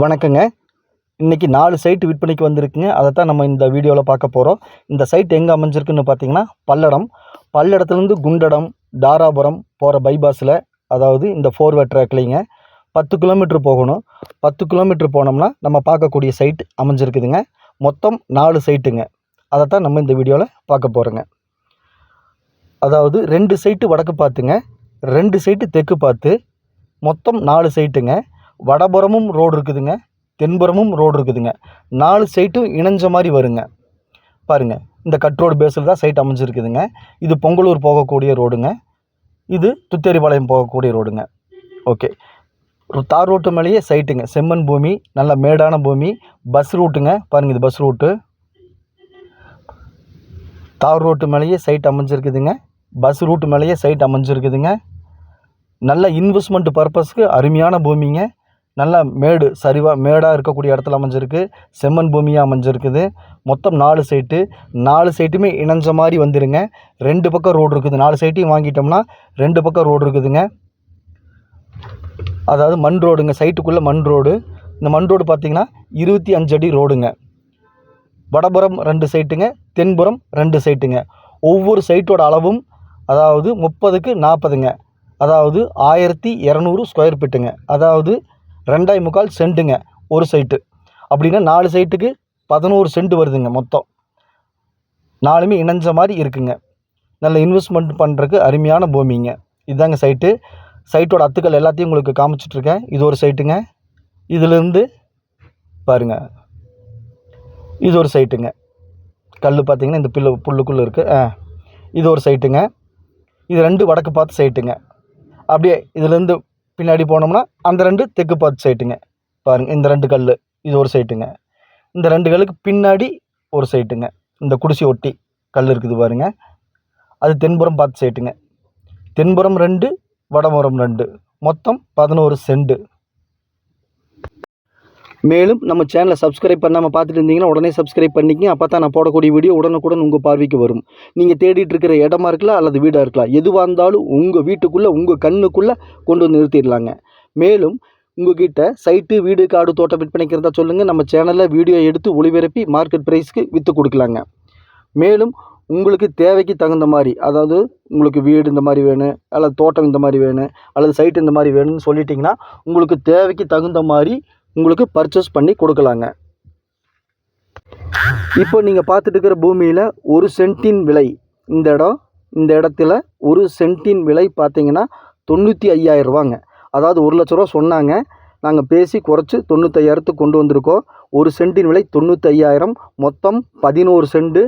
வணக்கங்க. இன்றைக்கி நாலு சைட்டு விற்பனைக்கு வந்திருக்குங்க. அதை தான் நம்ம இந்த வீடியோவில் பார்க்க போகிறோம் இந்த சைட் எங்கே அமைஞ்சிருக்குன்னு பார்த்தீங்கன்னா பல்லடம். பல்லடத்துலேருந்து குண்டடம் தாராபுரம் போகிற பைபாஸில் அதாவது இந்த ஃபோர் வே பத்து கிலோமீட்ரு போகணும். பத்து கிலோமீட்ரு போனோம்னா நம்ம பார்க்கக்கூடிய சைட் அமைஞ்சிருக்குதுங்க. மொத்தம் நாலு சைட்டுங்க அதை தான் நம்ம இந்த வீடியோவில் பார்க்க போகிறோங்க அதாவது ரெண்டு சைட்டு வடக்கு பார்த்துங்க. ரெண்டு சைட்டு தெற்கு பார்த்து மொத்தம் நாலு சைட்டுங்க வடபுறமும் ரோடு இருக்குதுங்க தென்புறமும் ரோடு இருக்குதுங்க. நாலு சைட்டும் இணைஞ்ச மாதிரி வருங்க. பாருங்கள் இந்த கட் ரோடு பேஸில் தான் சைட் அமைஞ்சிருக்குதுங்க. இது பொங்கலூர் போகக்கூடிய ரோடுங்க இது துத்தேரிபாளையம் போகக்கூடிய ரோடுங்க ஓகே தார் ரோட்டு மேலேயே சைட்டுங்க செம்மண் பூமி நல்ல மேடான பூமி பஸ் ரூட்டுங்க பாருங்கள் இது பஸ் ரூட்டு தார் ரோட்டு மேலேயே சைட் அமைஞ்சிருக்குதுங்க. பஸ் ரூட்டு மேலேயே சைட் அமைஞ்சிருக்குதுங்க. நல்ல இன்வெஸ்ட்மெண்ட் பர்பஸ்க்கு அருமையான பூமிங்க. நல்ல மேடு சரிவாக மேடாக இருக்கக்கூடிய இடத்துல அமைஞ்சிருக்கு. செம்மண் பூமியாக அமைஞ்சிருக்குது. மொத்தம் நாலு சைட்டு நாலு சைட்டுமே இணைஞ்ச மாதிரி வந்துடுங்க ரெண்டு பக்கம் ரோடு இருக்குது. நாலு சைட்டையும் வாங்கிட்டோம்னா ரெண்டு பக்கம் ரோடு இருக்குதுங்க. அதாவது மண் ரோடுங்க சைட்டுக்குள்ளே மண் ரோடு இந்த மண் ரோடு பார்த்திங்கன்னா இருபத்தி அஞ்சு அடி ரோடுங்க வடபுறம் ரெண்டு சைட்டுங்க தென்புறம் ரெண்டு சைட்டுங்க ஒவ்வொரு சைட்டோட அளவும் அதாவது முப்பதுக்கு நாற்பதுங்க அதாவது ஆயிரத்தி இரநூறு ஸ்கொயர் ஃபீட்டுங்க அதாவது ரெண்டாய் முக்கால் சென்ட்டுங்க ஒரு சைட்டு அப்படின்னா நாலு சைட்டுக்கு பதினோரு சென்ட் வருதுங்க மொத்தம். நாலுமே இணைஞ்ச மாதிரி இருக்குங்க. நல்ல இன்வெஸ்ட்மெண்ட் பண்ணுறதுக்கு அருமையான பூமிங்க. இதுதாங்க சைட்டு சைட்டோட அத்துக்கள் எல்லாத்தையும் உங்களுக்கு காமிச்சிட்ருக்கேன். இது ஒரு சைட்டுங்க இதிலேருந்து பாருங்கள் இது ஒரு சைட்டுங்க கல் பார்த்தீங்கன்னா இந்த பில்லு புல்லுக்குள்ளே இருக்குது ஆ. இது ஒரு சைட்டுங்க இது ரெண்டு வடக்கு பார்த்து சைட்டுங்க அப்படியே இதுலேருந்து பின்னாடி போனோம்னா அந்த ரெண்டு தெற்கு பார்த்து சைட்டுங்க பாருங்கள் இந்த ரெண்டு கல் இது ஒரு சைட்டுங்க இந்த ரெண்டு கல்லுக்கு பின்னாடி ஒரு சைட்டுங்க இந்த குடிசை ஒட்டி கல் இருக்குது பாருங்கள் அது தென்புறம் பார்த்து சைட்டுங்க தென்புறம் ரெண்டு வடபுறம் ரெண்டு. மொத்தம் பதினோரு செண்டு. மேலும் நம்ம சேனலை சப்ஸ்கிரைப் பண்ணாமல் பார்த்துட்டு இருந்தீங்கன்னா உடனே சப்ஸ்கிரைப் பண்ணிக்கங்க. அப்போ தான் நான் போடக்கூடிய வீடியோ உடனுக்குடன் உங்கள் பார்வைக்கு வரும். நீங்கள் தேடிட்டு இருக்கிற இடமா இருக்கலாம் அல்லது வீடாக இருக்கலாம். எதுவாக இருந்தாலும் உங்கள் வீட்டுக்குள்ளே உங்கள் கண்ணுக்குள்ளே கொண்டு வந்து நிறுத்திடலாங்க. மேலும் உங்ககிட்ட சைட்டு வீடு காடு தோட்டம் விற்பனைக்கு இருந்தால் சொல்லுங்கள் நம்ம சேனலில் வீடியோ எடுத்து ஒளிபரப்பி மார்க்கெட் ப்ரைஸ்க்கு விற்று கொடுக்கலாங்க. மேலும் உங்களுக்கு தேவைக்கு தகுந்த மாதிரி அதாவது உங்களுக்கு வீடு இந்த மாதிரி வேணும் அல்லது தோட்டம் இந்த மாதிரி வேணும் அல்லது சைட்டு இந்த மாதிரி வேணும்னு சொல்லிட்டிங்கன்னா உங்களுக்கு தேவைக்கு தகுந்த மாதிரி உங்களுக்கு பர்ச்சேஸ் பண்ணி கொடுக்கலாங்க. இப்போ நீங்கள் பார்த்துட்டு இருக்கிற பூமியில் ஒரு சென்ட்டின் விலை இந்த இடம் இந்த இடத்துல ஒரு சென்ட்டின் விலை பார்த்தீங்கன்னா தொண்ணூற்றி ஐயாயிரம் ரூபாங்க. அதாவது ஒரு லட்ச ரூபா சொன்னாங்க. நாங்கள் பேசி குறைச்சி தொண்ணூத்தையாயிரத்துக்கு கொண்டு வந்திருக்கோம். ஒரு சென்ட்டின் விலை தொண்ணூற்றி ஐயாயிரம் மொத்தம் பதினோரு சென்ட்டு.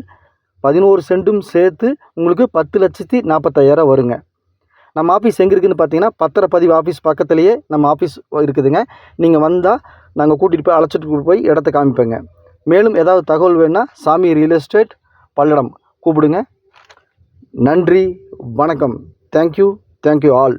பதினோரு சென்ட்டும் சேர்த்து உங்களுக்கு பத்து லட்சத்தி நாற்பத்தாயிரம் வருங்க. நம்ம ஆஃபீஸ் எங்கே இருக்குதுன்னு பார்த்தீங்கன்னா பத்திரப்பதிவு ஆஃபீஸ் பக்கத்துலேயே நம்ம ஆஃபீஸ் இருக்குதுங்க. நீங்கள் வந்தால் நாங்கள் கூட்டிகிட்டு போய் அழைச்சிட்டு போய் இடத்த காமிப்பேங்க. மேலும் ஏதாவது தகவல் வேணுன்னா சாமி ரியல் எஸ்டேட் பல்லடம் கூப்பிடுங்க. நன்றி வணக்கம். Thank you thank you all